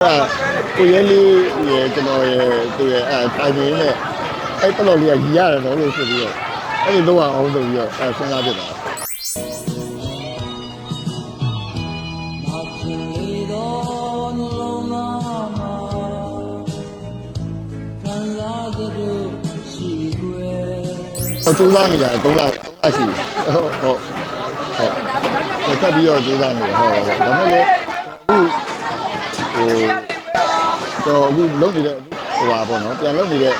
အဲ့ဒါကိုရဲလေးရယ်ကျွန်တော်ရယ်သူရယ်အဲတိုင်ပင်နဲ့အဲ့တလို့လေးကရီရတယ်တော့လို့ဆိုပြီးတော့အဲ့ဒီတော့အောင်ဆိုပြီးတော့အဲစဉ်းစားဖြစ်တာဟိုစူးစမ်းနေရတယ်3လ3လရှိပြီဟုတ်ဟုတ်ဟုတ်ဆက်ပြီးတော့စူးစမ်းနေတယ်ဟုတ်ဟုတ်ဒါပေမဲ့ဟို ဟိုတော့အခုလုပ်နေတဲ့ဟိုပါပေါ့နော်ပြန်လုပ်နေတဲ့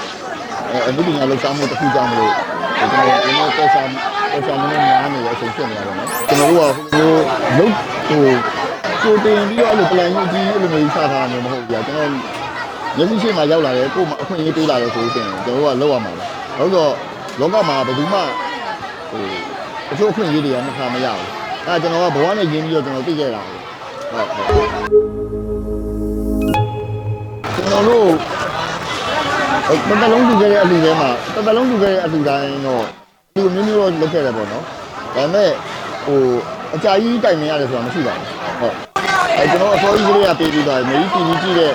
အဲအမှုပညာလောက်စားမှုတစ်ခုကြောင့်မလို့ကျွန်တော်ဒီနေ့တက်စားတက်စားမနေများနေတဲ့အချိန်ဖြစ်နေရတယ်နော်ကျွန်တော်တို့ကဟိုလုပ်ဟိုကိုတင်ပြီးတော့အဲ့လို plan ကြီးအဲ့လိုမျိုးချထားတာမျိုးမဟုတ်ဘူးကြာကျွန်တော်မျက်စိရှိမှရောက်လာတယ်ကို့မှာအခွင့်အရေးပေးလာတယ်ဆိုရင်ကျွန်တော်တို့ကလောက်ရမှာပဲဟုတ်တော့လောကမှာဘယ်သူမှဟိုအချို့အခွင့်အရေးတွေကမခါမရဘူးအဲကျွန်တော်ကဘဝနဲ့ရင်းပြီးတော့ကျွန်တော်သိခဲ့တာဟုတ်ဟုတ် ကျွန်တော်တို့တတလုံးတူခဲ့တဲ့အလူထဲမှာတတလုံးတူခဲ့တဲ့အလူတိုင်းတော့ဒီမျိုးမျိုးတော့လုပ်ခဲ့တယ်ပေါ့နော်ဒါပေမဲ့ဟိုအကြာကြီးတိုင်နေရတယ်ဆိုတာမရှိပါဘူးဟုတ်အဲကျွန်တော်အစောကြီးကလေးကပေးပြီးသွားတယ်မေကြီးတီဗီကြည့်တဲ့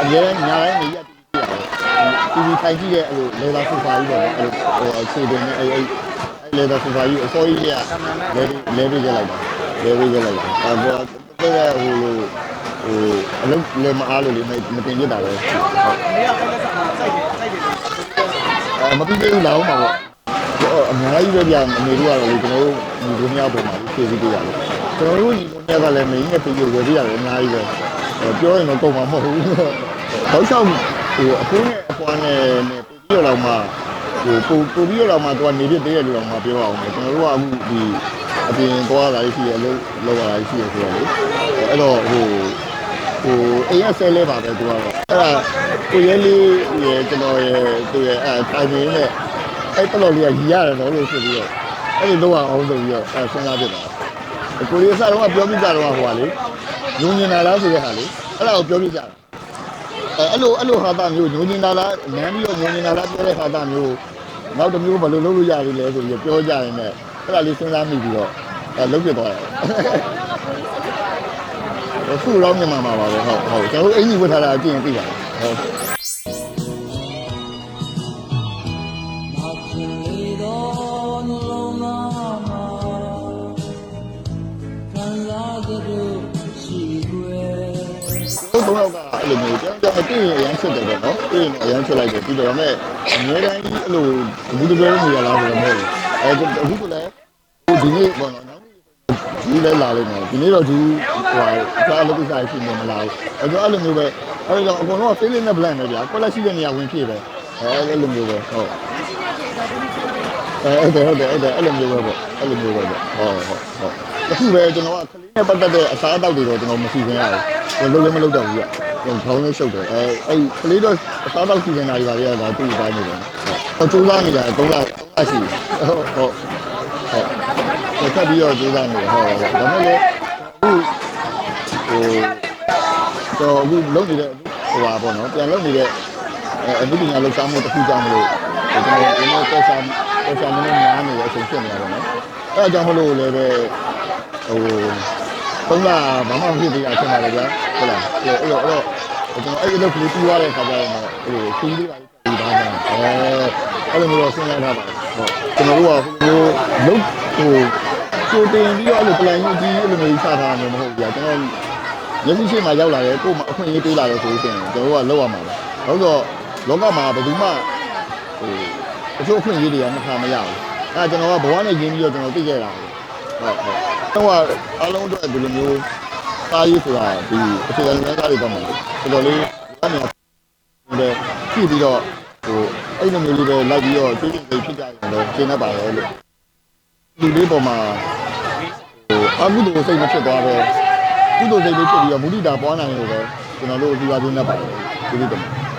အများညာတိုင်းမေကြီးကတီဗီကြည့်ရတယ်တီဗီထိုင်ကြည့်တဲ့အဲ့လိုလေသာဆိုဖာကြီးပေါ့နော်အဲ့လိုဟိုအခြေတင်နဲ့အဲ့အဲ့အဲ့လေသာဆိုဖာကြီးအစောကြီးကလဲလဲပေးကြလိုက်တာလဲပေးကြလိုက်တာအဲဘောတဲ့ဟိုလို ဟိုအလုပ်လေမအားလို့လေမတင်ပြတာပဲဟုတ်အဲမပြီးသေးဘူးလာအောင်ပါပေါ့အများကြီးပဲဗျာအမေတို့ကတော့လေကျွန်တော်တို့ဒီလိုမျိုးပုံမှာဖြည့်ပြီးပြရတယ်ကျွန်တော်တို့ညီကိုတွေကလည်းမင်းနဲ့ပြေပြေဝယ်ပြရတယ်အများကြီးပဲပြောရင်တော့ကုန်မှာမဟုတ်ဘူးတောက်လျှောက်ဟိုအဖိုးနဲ့အဖွားနဲ့နဲ့ပြီးတော့တော့မှဟိုပို့ပို့ပြီးတော့မှသူကနေပြသေးတယ်လို့တော့မှပြောအောင်မယ်ကျွန်တော်တို့ကအခုဒီအပြင်သွားတာရှိရအလုပ်လုပ်ရတာရှိရဆိုတော့လေအဲ့တော့ဟို ဟိုအေးရဆဲလဲပါပဲသူကတော့အဲ့ဒါကိုရဲလေးရယ်ကျွန်တော်ရယ်သူရယ်အဲတိုင်ပင်နဲ့အဲ့တလို့လေးကရီရတယ်တော့လို့ဆိုပြီးတော့အဲ့ဒီတော့အောင်ဆိုပြီးတော့အဲစဉ်းစားဖြစ်တာကိုရီးစားတော့ပြောပြကြတော့ဟိုကလေညုံညင်လာလားဆိုတဲ့ဟာလေအဲ့ဒါကိုပြောပြကြတာအဲအဲ့လိုအဲ့လိုဟာတာမျိုးညုံညင်လာလားနမ်းပြီးတော့ညုံညင်လာလားပြောတဲ့ဟာတာမျိုးနောက်တစ်မျိုးဘယ်လိုလုပ်လို့ရပြီလဲဆိုပြီးပြောကြရင်လည်းအဲ့ဒါလေးစဉ်းစားမိပြီးတော့အဲလုပ်ပြသွားတယ် ခုတော့မြန်မာမှာပါပဲဟုတ်ဟုတ်ကျွန်တော်အင်ကြီးဝတ်ထားတာအကျင့်သိပါတယ်ဟုတ်တို့တော့ကအဲ့လိုမျိုးကြောင်ကြောင်တည့်ရင်အရန်ချစ်တယ်ပေါ့နော်တည့်ရင်အရန်ချစ်လိုက်တယ်ပြီးတော့မဲ့အများတိုင်းအဲ့လိုဘူးတပြောနေရလားဆိုတော့မဟုတ်ဘူးအဲအခုကလည်းဒီနေ့ပေါ့နော် နောက်ဒီလဲလာလိမ့်မယ်ဒီနေ့တော့ဒီဟိုဟာအလုပ်ကိစ္စရှိနေမလားအဲ့တော့အဲ့လိုမျိုးပဲအဲ့တော့အကုန်လုံး feeling နဲ့ blend ပဲဗျာကိုလက်ရှိတဲ့နေရာဝင်ဖြည့်ပဲအဲအဲ့လိုမျိုးပဲဟုတ်အဲဟုတ်တယ်ဟုတ်တယ်အဲ့လိုမျိုးပဲပေါ့အဲ့လိုမျိုးပဲပေါ့ဟုတ်ဟုတ်ဟုတ်အခုပဲကျွန်တော်ကကလေးနဲ့ပတ်သက်တဲ့အစားအသောက်တွေတော့ကျွန်တော်မရှိခင်ရတယ်ဘယ်လိုလဲမလုပ်တော့ဘူးကခေါင်းလေးရှုပ်တယ်အဲအဲ့ကလေးတော့အစားအသောက်စီစဉ်တာတွေပါလေဒါသူ့ပိုင်းနေတယ်ဟုတ်စူးစမ်းနေတယ်3လ3လရှိပြီဟုတ်ဟုတ်ဟုတ် ဆက်ပြီးတော့စူးစမ်းနေတယ်ဟုတ်ဟုတ်ဒါပေမဲ့အခုဟိုတော့အခုလုပ်နေတဲ့ဟိုပါပေါ့နော်ပြန်လုပ်နေတဲ့အဲအမှုပညာလောက်စားမှုတစ်ခုကြောင့်မလို့ကျွန်တော်ဒီနေ့တက်စားတက်စားမနေများနေတဲ့အချိန်ဖြစ်နေရတယ်နော်အဲအကြောင်းမလို့လည်းပဲဟိုသုံးလဘာမှမဖြစ်သေးတာအချိန်ပါလေဗျာဟုတ်လားအဲ့တော့အဲ့တော့ကျွန်တော်အဲ့ဒီလိုကလေးပြီးသွားတဲ့ခါကျရင်တော့ဟိုခီးလေးပါပြီးသားတယ်အဲအဲ့လိုမျိုးတော့စဉ်းစားထားပါတယ်ဟုတ်ကျွန်တော်တို့ကဟိုလုံးဟို ကိုတင်ပြီးတော့အဲ့လို plan ကြီးအဲ့လိုမျိုးချထားတာမျိုးမဟုတ်ဘူးဗျာကျွန်တော်မျက်စိရှိမှရောက်လာတယ်ကို့မှာအခွင့်အရေးပေးလာတယ်ဆိုရင်ကျွန်တော်တို့ကလောက်ရမှာပဲဟုတ်တော့လောကမှာဘယ်သူမှဟိုအချို့အခွင့်အရေးတွေကမခါမရဘူးအဲကျွန်တော်ကဘဝနဲ့ရင်းပြီးတော့ကျွန်တော်သိခဲ့တာဟုတ်ဟုတ်တော့အားလုံးအတွက်ဒီလိုမျိုးစားရေးဆိုတာဒီအခြေခံဉာဏ်သားတွေတော့မှာတော်တော်လေးအနေနဲ့တယ်ကြည့်ပြီးတော့ဟိုအဲ့လိုမျိုးလေးပဲလိုက်ပြီးတော့သိသိသိဖြစ်ကြရင်တော့ရှင်းတတ်ပါရဲ့လို့ဒီလေးပေါ်မှာ ဟိုအမှုတို့စိတ်မဖြစ်သွားပဲကုသိုလ်စိတ်လေးဖြစ်ပြီးတော့မုဒိတာပွားနိုင်လို့ပဲကျွန်တော်တို့ဒီပါခြင်းနဲ့ပါတယ်ဒီလိုတော့